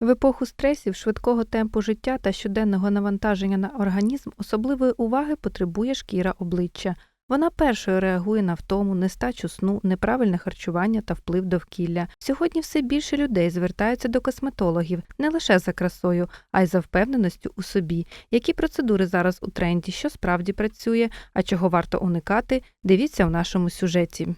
В епоху стресів, швидкого темпу життя та щоденного навантаження на організм особливої уваги потребує шкіра обличчя. Вона першою реагує на втому, нестачу сну, неправильне харчування та вплив довкілля. Сьогодні все більше людей звертаються до косметологів не лише за красою, а й за впевненістю у собі. Які процедури зараз у тренді, що справді працює, а чого варто уникати, дивіться у нашому сюжеті.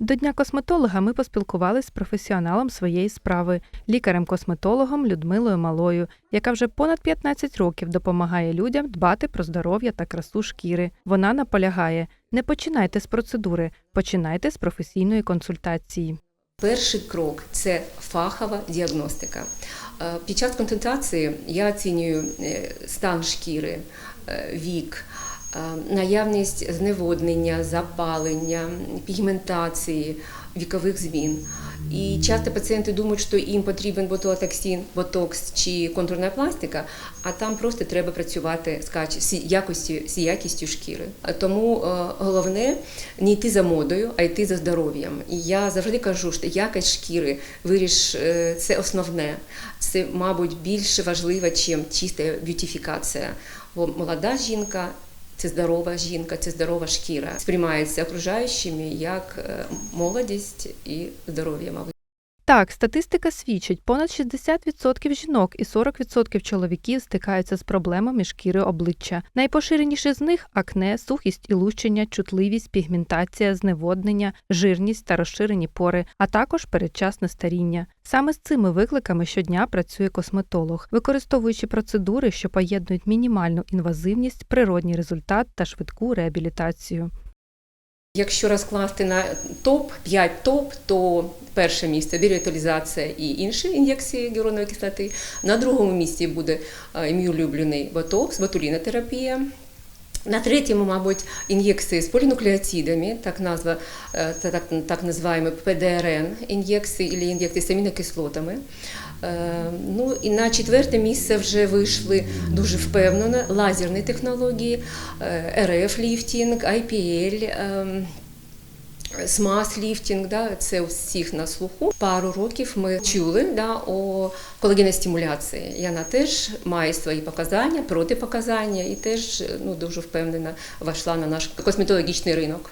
До Дня косметолога ми поспілкувалися з професіоналом своєї справи, лікарем-косметологом Людмилою Малою, яка вже понад 15 років допомагає людям дбати про здоров'я та красу шкіри. Вона наполягає: не починайте з процедури, починайте з професійної консультації. Перший крок це фахова діагностика. Е, Під час консультації я оцінюю е, стан шкіри, е, вік, наявність зневоднення, запалення, пігментації, вікових змін. І часто пацієнти думають, що їм потрібен ботулотоксин, ботокс чи контурна пластика, а там просто треба працювати з якістю, з якістю шкіри. Тому е, головне не йти за модою, а йти за здоров'ям. І я завжди кажу, що якість шкіри виріш е, це основне. Це, мабуть, більш важливо, ніж чиста б'ютифікація. Бо молода жінка. Це здорова жінка, це здорова шкіра. Сприймається окружаючими як е, молодість і здоров'я, мабуть. Так, статистика свідчить, понад 60% жінок і 40% чоловіків стикаються з проблемами шкіри обличчя. Найпоширеніші з них акне, сухість і лущення, чутливість, пігментація, зневоднення, жирність та розширені пори, а також передчасне старіння. Саме з цими викликами щодня працює косметолог, використовуючи процедури, що поєднують мінімальну інвазивність, природній результат та швидку реабілітацію. Якщо розкласти на топ 5 топ, то перше місце біоріталізація і інші ін'єкції гіалуронової кислоти. На другому місці буде е, мій улюблений ботокс, ботулінотерапія. На третьому, мабуть, ін'єкції з полінуклеотидами, так назва, е, так, так називаємо ПДРН ін'єкції або ін'єкції з амінокислотами. Е, Ну і на четверте місце вже вийшли дуже впевнено лазерні технології, е, РФ-ліфтінг, IPL, смаз-ліфтінг, да, це у всіх на слуху. Пару років ми чули да, о колагеностимуляції. І вона теж має свої показання, протипоказання і теж ну, дуже впевнена вийшла на наш косметологічний ринок.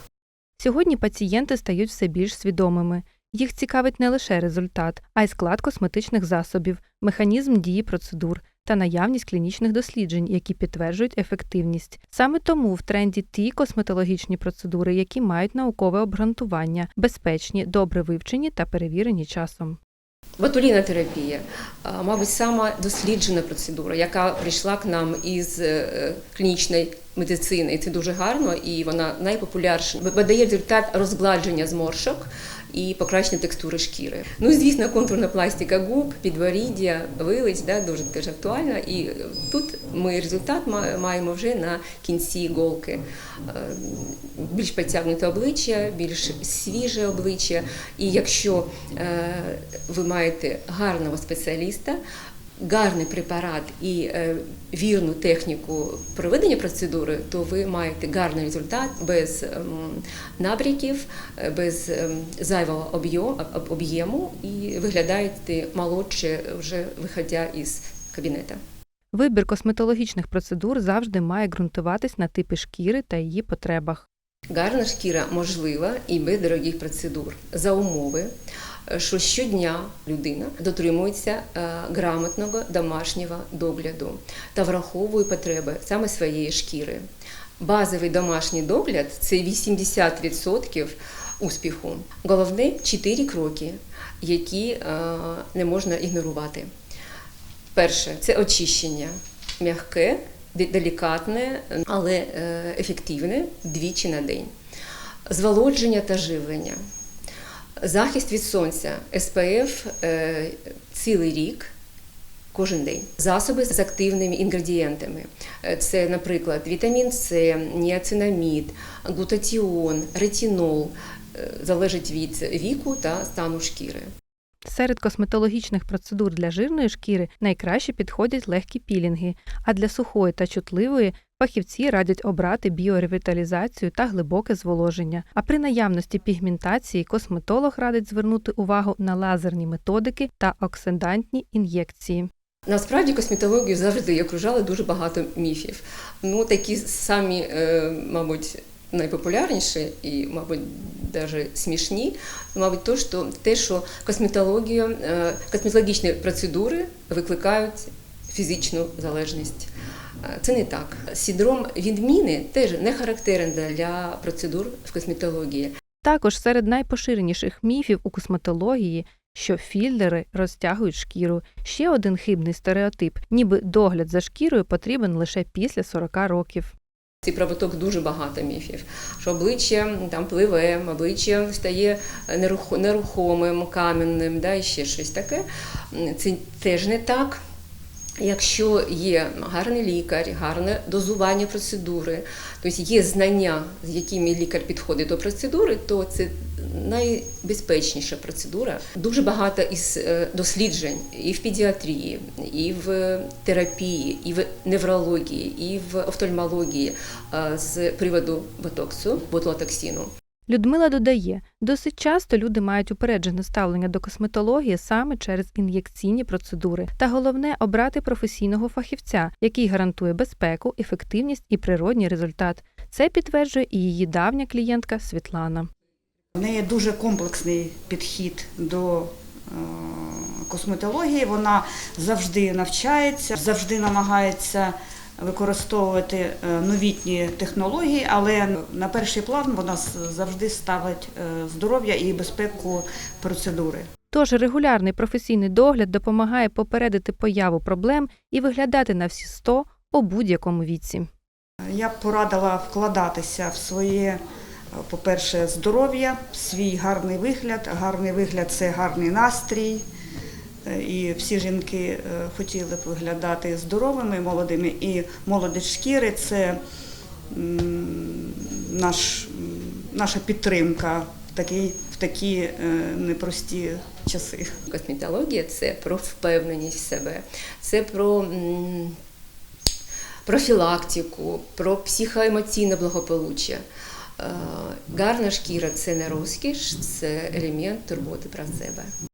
Сьогодні пацієнти стають все більш свідомими. Їх цікавить не лише результат, а й склад косметичних засобів, механізм дії процедур та наявність клінічних досліджень, які підтверджують ефективність. Саме тому в тренді ті косметологічні процедури, які мають наукове обґрунтування, безпечні, добре вивчені та перевірені часом. Ботулінотерапія, мабуть, сама досліджена процедура, яка прийшла к нам із е, клінічної медицини. Це дуже гарно, і вона найпопулярніша, бо дає результат розгладження зморшок і покращення текстури шкіри. Ну звісно, контурна пластика губ, підборіддя, вилиць, да, дуже теж актуальна. І тут ми результат маємо вже на кінці голки. Е, Більш підтягнуте обличчя, більш свіже обличчя. І якщо е, ви маєте гарного спеціаліста, гарний препарат і е, вірну техніку проведення процедури, то ви маєте гарний результат без ем, набряків, е, без ем, зайвого об'єм- об'єму і виглядаєте молодше вже виходя із кабінету. Вибір косметологічних процедур завжди має ґрунтуватись на типи шкіри та її потребах. Гарна шкіра можлива і без дорогих процедур за умови, е, що щодня людина дотримується е, грамотного домашнього догляду та враховує потреби саме своєї шкіри. Базовий домашній догляд це 80% успіху. Головне чотири кроки, які е, не можна ігнорувати. Перше це очищення м'яке, делікатне, але е, ефективне двічі на день. Зволодження та живлення. Захист від сонця СПФ е, цілий рік. Кожен день засоби з активними інгредієнтами. Е, Це, наприклад, вітамін С, ніацинамід, глутатіон, ретинол. Залежить від віку та стану шкіри. Серед косметологічних процедур для жирної шкіри найкраще підходять легкі пілінги, а для сухої та чутливої фахівці радять обрати біоревіталізацію та глибоке зволоження. А при наявності пігментації косметолог радить звернути увагу на лазерні методики та оксидантні ін'єкції. Насправді косметологію завжди окружали дуже багато міфів. Ну, такі самі, е, мабуть, найпопулярніші і, мабуть, навіть смішні, мабуть, то, що, те, що косметологію, е, косметологічні процедури викликають фізичну залежність. Е, Це не так. Синдром відміни теж не характерен для процедур в косметології. Також серед найпоширеніших міфів у косметології, що філери розтягують шкіру. Ще один хибний стереотип, ніби догляд за шкірою потрібен лише після 40 років. Цей правоток дуже багато міфів, що обличчя там пливе, обличчя стає нерухо- нерухомим, кам'яним, да, і ще щось таке. Це теж не так. Якщо є гарний лікар, гарне дозування процедури, тобто є знання, з якими лікар підходить до процедури, то це найбезпечніша процедура. Дуже багато із е, досліджень і в педіатрії, і в терапії, і в неврології, і в офтальмології е, з приводу ботоксу, ботулотоксину. Людмила додає, досить часто люди мають упереджене ставлення до косметології саме через ін'єкційні процедури. Та головне обрати професійного фахівця, який гарантує безпеку, ефективність і природній результат. Це підтверджує і її давня клієнтка Світлана. В неї дуже комплексний підхід до е, косметології. Вона завжди навчається, завжди намагається використовувати е, новітні технології, але на перший план вона завжди ставить е, здоров'я і безпеку процедури. Тож регулярний професійний догляд допомагає попередити появу проблем і виглядати на всі 100 у будь-якому віці. Я б порадила вкладатися в своє, е, по-перше, здоров'я, свій гарний вигляд. Гарний вигляд це гарний настрій. Е, І всі жінки е, хотіли б виглядати здоровими, молодими. І молодість шкіри це наш, наша підтримка в такі, в е, непрості часи. Косметологія це про впевненість в себе, це про профілактику, про психоемоційне благополуччя. Гарна шкіра це не розкіш, це елемент турботи про себе.